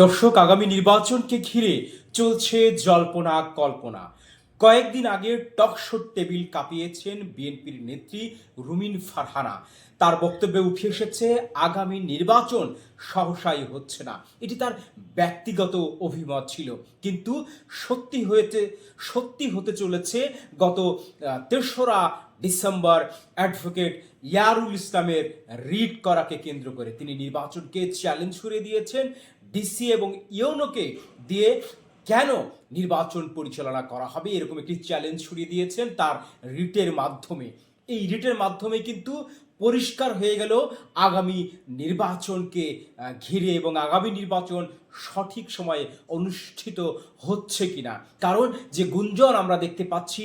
দর্শক, আগামী নির্বাচনকে ঘিরে চলছে জল্পনা, কল্পনা। কয়েকদিন আগে টকশোর টেবিল কাঁপিয়েছেন বিএনপির নেত্রী রুমিন ফারহানা। তার বক্তব্যে উঠে এসেছে, আগামী নির্বাচন সহসাই হচ্ছে না। এটি তার ব্যক্তিগত অভিমত ছিল। কিন্তু সত্যি হয়েছে, সত্যি হতে চলেছে গত তেসরা ডিসেম্বর অ্যাডভোকেট ইয়ারুল ইসলামের রিট করাকে কেন্দ্র করে। তিনি নির্বাচনকে চ্যালেঞ্জ করে দিয়েছেন। ডিসি এবং ইউনোকে দিয়ে কেন নির্বাচন পরিচালনা করা হবে? এরকম একটি চ্যালেঞ্জ ছড়িয়ে দিয়েছেন তার রিটের মাধ্যমে। এই রিটের মাধ্যমে কিন্তু পরিষ্কার হয়ে গেল আগামী নির্বাচনকে ঘিরে এবং আগামী নির্বাচন সঠিক সময়ে অনুষ্ঠিত হচ্ছে কিনা। কারণ যে গুঞ্জন আমরা দেখতে পাচ্ছি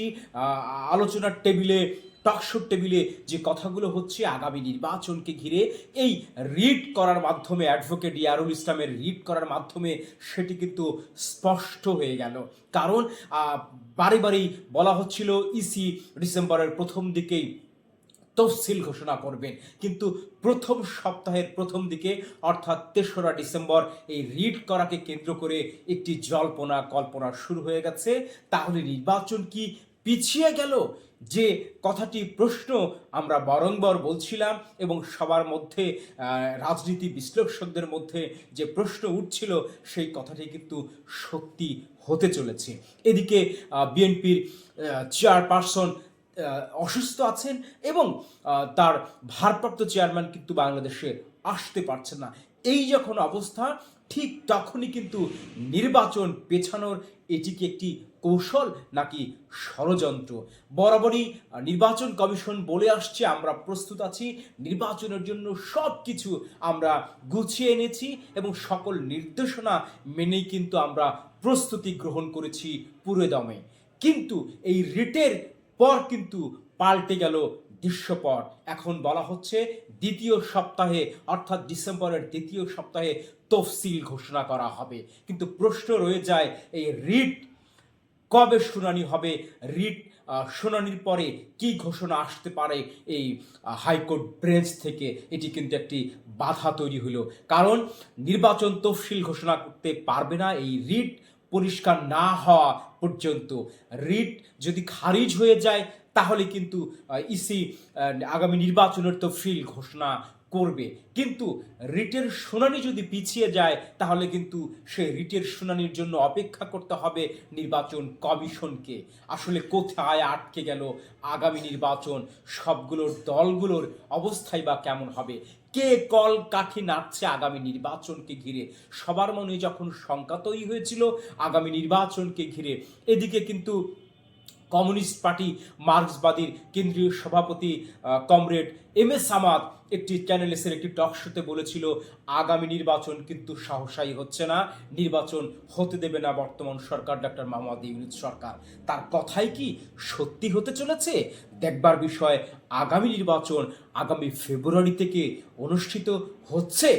আলোচনার টেবিলে টকশোর টেবিলে যে কথাগুলো হচ্ছে, আগামী নির্বাচনকে ঘিরে এই রিড করার মাধ্যমে অ্যাডভোকেট ইয়ারুল ইসলামের রিড করার মাধ্যমে সেটি কিন্তু স্পষ্ট হয়ে গেল। কারণ বারে বারেই বলা হচ্ছিল ইসি ডিসেম্বরের প্রথম দিকেই তফসিল ঘোষণা করবেন। কিন্তু প্রথম সপ্তাহের প্রথম দিকে, অর্থাৎ তেসরা ডিসেম্বর, এই রিড করাকে কেন্দ্র করে একটি জল্পনা কল্পনা শুরু হয়ে গেছে। তাহলে নির্বাচন কি পিছিয়ে গেল যে কথাটি প্রশ্ন আমরা বরংবর বলছিলাম এবং সবার মধ্যে রাজনীতি বিশ্লেষকদের মধ্যে যে প্রশ্ন উঠছিল সেই কথাটি কিন্তু সত্যি হতে চলেছে। এদিকে বিএনপির চেয়ারপারসন অসুস্থ আছেন এবং তার ভারপ্রাপ্ত চেয়ারম্যান কিন্তু বাংলাদেশে আসতে পারছেন না। এই যখন অবস্থা, ঠিক তখনই কিন্তু নির্বাচন পেছানোর এটিকে একটি কৌশল নাকি ষড়যন্ত্র? বরাবরই নির্বাচন কমিশন বলে আসছে, আমরা প্রস্তুত আছি, নির্বাচনের জন্য সব কিছু আমরা গুছিয়ে এনেছি এবং সকল নির্দেশনা মেনেই কিন্তু আমরা প্রস্তুতি গ্রহণ করেছি পুরো দমে কিন্তু এই রিটের পর কিন্তু পাল্টে গেল দৃশ্যপট। এখন বলা হচ্ছে, দ্বিতীয় সপ্তাহে, অর্থাৎ ডিসেম্বরের দ্বিতীয় সপ্তাহে তফসিল ঘোষণা করা হবে। কিন্তু প্রশ্ন রয়ে যায়, এই রিট কবে শুনানি হবে? রিট শুনানির পরে কি ঘোষণা আসতে পারে এই হাইকোর্ট ব্রেঞ্চ থেকে? এটি কিন্তু একটি বাধা তৈরি হলো। কারণ নির্বাচন তফসিল ঘোষণা করতে পারবে না এই রিট পরিষ্কার না হওয়া পর্যন্ত। রিট যদি খারিজ হয়ে যায়, তাহলে কিন্তু ইসি আগামী নির্বাচনের তফসিল ঘোষণা করবে। কিন্তু রিটের শুনানি যদি পিছিয়ে যায়, তাহলে কিন্তু সেই রিটের শুনানির জন্য অপেক্ষা করতে হবে নির্বাচন কমিশনকে। আসলে কোথায় আটকে গেল আগামী নির্বাচন? সবগুলোর দলগুলোর অবস্থাই বা কেমন হবে? কে কল কাঠি নাড়ছে আগামী নির্বাচনকে ঘিরে? সবার মনে যখন শঙ্কা তৈরি হয়েছিল, আগামী নির্বাচনকে ঘিরে। এদিকে কিন্তু কমিউনিস্ট পার্টি মার্ক্সবাদীর কেন্দ্রীয় সভাপতি কমরেড এম এস সামাদ একটি চ্যানেল এসের একটি টক শোতে বলেছিল, আগামী নির্বাচন কিন্তু সাহসাই হচ্ছে না, নির্বাচন হতে দেবে না বর্তমান সরকার ডক্টর মোহাম্মদ ইউনুস সরকার। তার কথাই কি সত্যি হতে চলেছে? দেখবার বিষয়, আগামী নির্বাচন আগামী ফেব্রুয়ারি থেকে অনুষ্ঠিত হচ্ছে।